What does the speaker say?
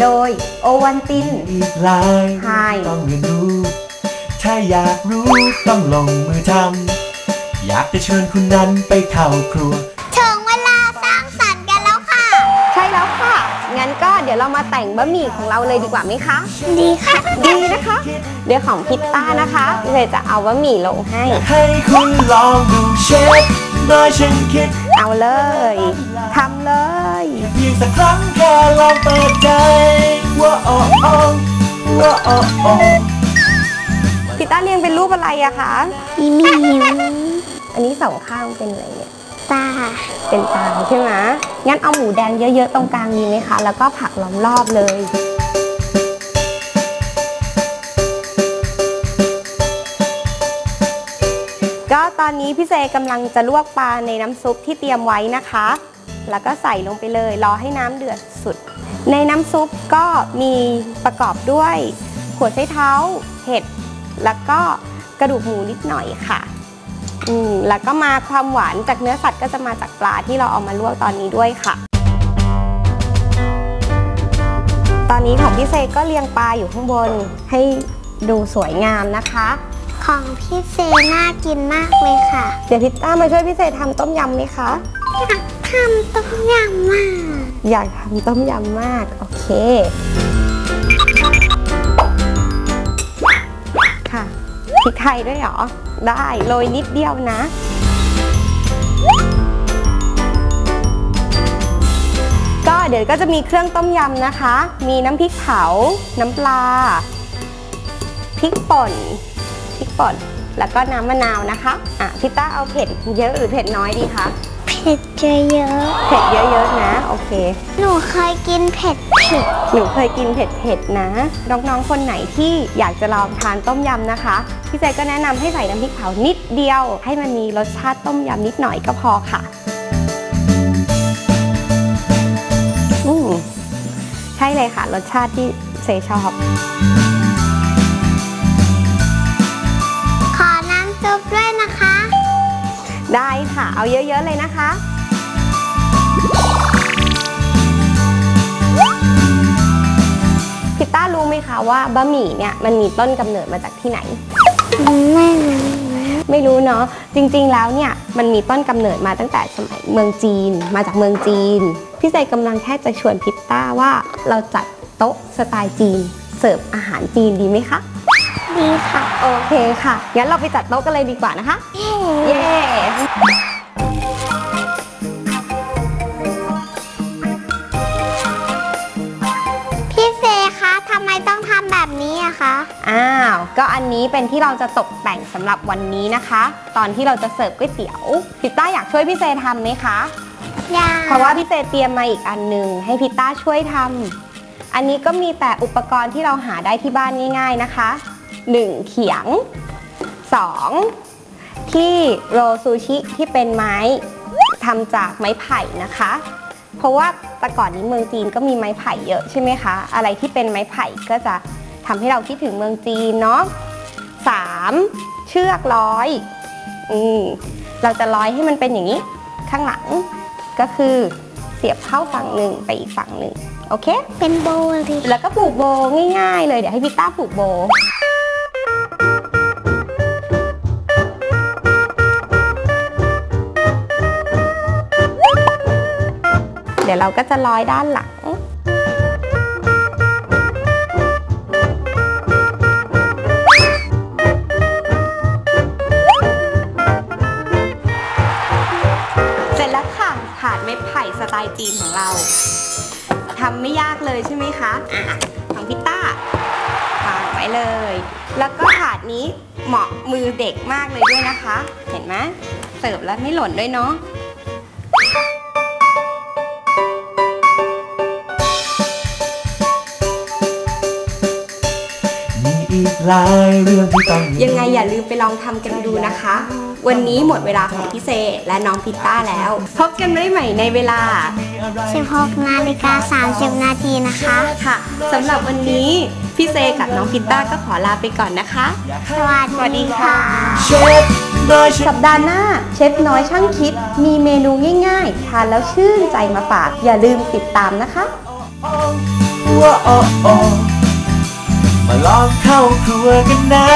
โดยโอวันติน อีกหลายใช่ ต้องเรียนรู้ ถ้าอยากรู้ต้องลงมือทำอยากจะเชิญคุณนั้นไปเข้าครัว ถึงเวลาสร้างสรรค์กันแล้วค่ะ ใช่แล้วค่ะ งั้นก็เดี๋ยวเรามาแต่งบะหมี่ของเราเลยดีกว่าไหมคะ ดีค่ะ ดีนะคะ เดี๋ยวของพิตต้านะคะเลยจะเอาบะหมี่ลงให้ ให้คุณลองดูเชฟโดยฉันคิดเอาเลยทำเลย เพียงสักครั้งแค่ลองเปิดใจว่าโอ้โอ้ว่าโอ้โอ้พิตต้าเรียงเป็นรูปอะไรอะคะมีหมีอันนี้สองข้างเป็นอะไรเนี่ยตาเป็นตาใช่ไหมงั้นเอาหมูแดงเยอะๆตรงกลางดีไหมคะ แล้วก็ผักล้อมรอบเลยก็ตอนนี้พี่เซกำลังจะลวกปลาในน้ำซุปที่เตรียมไว้นะคะ แล้วก็ใส่ลงไปเลยรอให้น้ำเดือดสุด ในน้ำซุปก็มีประกอบด้วยหัวไชเท้า เห็ด แล้วก็กระดูกหมูนิดหน่อยค่ะอืมแล้วก็มาความหวานจากเนื้อสัตว์ก็จะมาจากปลาที่เราเอามาลวกตอนนี้ด้วยค่ะ ตอนนี้ของพี่เซก็เรียงปลาอยู่ข้างบนให้ดูสวยงามนะคะ ของพี่เซน่ากินมากเลยค่ะ เดี๋ยวพิตต้ามาช่วยพี่เซทำต้มยำไหมคะอยาก ทำต้มยำมาก อยากทำต้มยำมาก โอเค ค่ะพริกไทยด้วยเหรอ ได้โรยนิดเดียวนะ ก็เดี๋ยวก็จะมีเครื่องต้มยำนะคะ มีน้ำพริกเผา น้ำปลา พริกป่น พริกป่น แล้วก็น้ำมะนาวนะคะ อะพี่ต้าเอาเผ็ดเยอะหรือเผ็ดน้อยดีคะ ผ็ดเยอะเผ็ดเยอะๆนะ โอเค ๆหนูเคยกินเผ็ดเผ็ดหนูเคยกินเผ็ดๆนะ น้องๆ คนไหนที่อยากจะลองทานต้มยำนะคะ พี่เจก็แนะนำให้ใส่น้ำพริกเผานิดเดียว ให้มันมีรสชาติต้มยำนิดหน่อยก็พอค่ะอืมใช่เลยค่ะ รสชาติที่เซชอบ ขอน้ำซุปด้วยนะคะ ได้ค่ะ เอาเยอะ ๆ เลยนะคะ พิตต้ารู้ไหมคะว่าบะหมี่เนี่ยมันมีต้นกำเนิดมาจากที่ไหน ไม่รู้ไม่รู้เนาะจริงๆแล้วเนี่ยมันมีต้นกำเนิดมาตั้งแต่สมัยเมืองจีน มาจากเมืองจีน พี่ใจกำลังแค่จะชวนพิตต้าว่าเราจัดโต๊ะสไตล์จีน เสิร์ฟอาหารจีนดีไหมคะ ดีค่ะ โอเคค่ะ งั้นเราไปจัดโต๊ะกันเลยดีกว่านะคะ เย้ พี่เซคะทำไมต้องทำแบบนี้อะคะ อ้าว ก็อันนี้เป็นที่เราจะตกแต่งสำหรับวันนี้นะคะ ตอนที่เราจะเสิร์ฟก๋วยเตี๋ยวพิตต้าอยากช่วยพี่เซทำไหมคะ อยาก เพราะว่าพี่เซเตรียมมาอีกอันหนึ่งให้พิตต้าช่วยทำอันนี้ก็มีแต่อุปกรณ์ที่เราหาได้ที่บ้านง่าย ๆนะคะ 1. เขียง 2. ที่โรซูชิที่เป็นไม้ทำจากไม้ไผ่นะคะ เพราะว่าแต่ก่อนนี้เมืองจีนก็มีไม้ไผ่เยอะใช่ไหมคะ อะไรที่เป็นไม้ไผ่ก็จะทำให้เราคิดถึงเมืองจีนเนาะ 3. เชือกร้อยอืมเราจะร้อยให้มันเป็นอย่างนี้ ข้างหลังก็คือเสียบเข้าฝั่งหนึ่งไปอีกฝั่งหนึ่งโอเค เป็นโบว์เลยแล้วก็ผูกโบง่ายๆเลยเดี๋ยวให้พี่ต้าผูกโบ ดี๋ยวเราก็จะร้อยด้านหลังเสร็จแล้วค่ะถาดไม้ไผ่สไตล์จีนของเราทำไม่ยากเลยใช่ไหมคะอะของพิต้าวางไว้เลย แล้วก็ถาดนี้เหมาะมือเด็กมากเลยด้วยนะคะ เห็นไหมเสิร์ฟแล้วไม่หล่นด้วยเนาะ อีกหลายเรื่องที่ต้องยังไงอย่าลืมไปลองทำกันดูนะคะ วันนี้หมดเวลาของพี่เซและน้องพิต้าแล้ว พบกันได้ใหม่ในเวลา 16นาฬิกา30 นาทีนะคะค่ะสำหรับวันนี้พี่เซกับน้องพิต้าก็ขอลาไปก่อนนะคะ สวัสสวัสดีดีค่ะค่ะเชฟโดยฉันสัปดาห์หน้า เชฟน้อยช่างคิด มีเมนูง่าย ๆ ทานแล้วชื่นใจมาฝาก อย่าลืมติดตามนะคะโอ้ว้าโอโอมา ลองเข้าครัวกันนะ